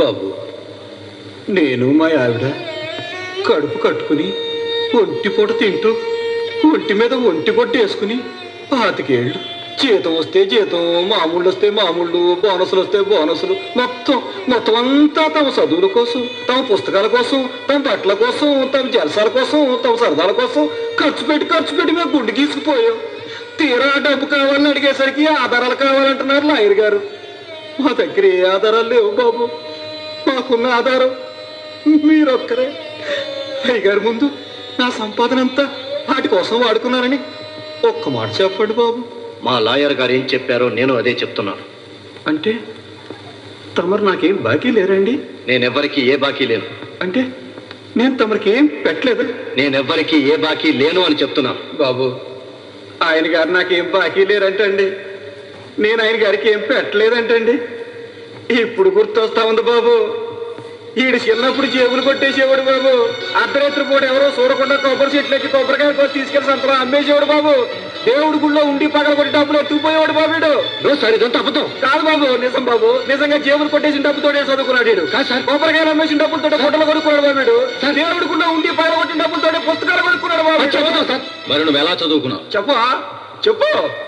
బాబు. నేను మా ఆవిడ కడుపు కట్టుకుని ఒంటి పూట తింటూ ఒంటి మీద ఒంటి పొట్టు వేసుకుని పాతికేళ్ళు జీతం వస్తే జీతం మామూళ్ళు వస్తే మామూళ్ళు బోనసులు వస్తే బోనసులు. మొత్తం మొత్తం అంతా తమ చదువుల కోసం తమ పుస్తకాల కోసం తమ బట్టల కోసం తమ జలసాల కోసం తమ సరదాల కోసం ఖర్చు పెట్టి ఖర్చు పెట్టి మేము గుండె గీసుకుపోయాం. తీరా డబ్బు కావాలని అడిగేసరికి ఆధారాలు కావాలంటున్నారు లాయర్ గారు. మా దగ్గర ఏ ఆధారాలు లేవు బాబు. మాకున్న ఆధారం మీరొక్కరే. అయ్యగారి ముందు నా సంపాదన అంతా వాటి కోసం వాడుకున్నానని ఒక్క మాట చెప్పండి బాబు. మా లాయర్ గారు ఏం చెప్పారో నేను అదే చెప్తున్నాను. అంటే తమరు నాకేం బాకీ లేరండి? నేనెవ్వరికి ఏ బాకీ లేను. అంటే నేను తమరికి ఏం పెట్టలేదు? నేనెవ్వరికి ఏ బాకీ లేను అని చెప్తున్నాను. బాబు ఆయన గారు నాకేం బాకీ లేరంటండి. నేను ఆయన గారికి ఏం పెట్టలేదంటండి. ఇప్పుడు గుర్తొస్తా ఉంది బాబు. ఈడు చిన్నప్పుడు జేబులు కొట్టేసేవాడు బాబు. అర్ధరాత్రి పూట ఎవరో చూడకుండా కొబ్బరి చెట్లు ఎక్కి కొబ్బరికాయ కోసి తీసుకెళ్ళి సంతలో అమ్మేసేవాడు బాబు. దేవుడి గుళ్ళో ఉండి పగల కొట్టి డబ్బులు ఎత్తుకుపోయేవాడు బాబు వీడు. నో సార్ ఇదంతా అబద్ధం. కాదు బాబు నిజం బాబు. నిజంగా జేబులు కొట్టేసిన డబ్బుతోనే చదువుకున్నాడు వీడు. కాదు సార్. కొబ్బరికాయలు అమ్మేసిన డబ్బులతో గుడ్డలు కొనుక్కున్నాడు బాబు వీడు. దేవుడి గుళ్ళో ఉండి పగల కొట్టిన డబ్బులతోనే పుస్తకాలు కొనుక్కున్నాడు బాబు మరి నువ్వు ఎలా చదువుకున్నావు? చెప్పు చెప్పు.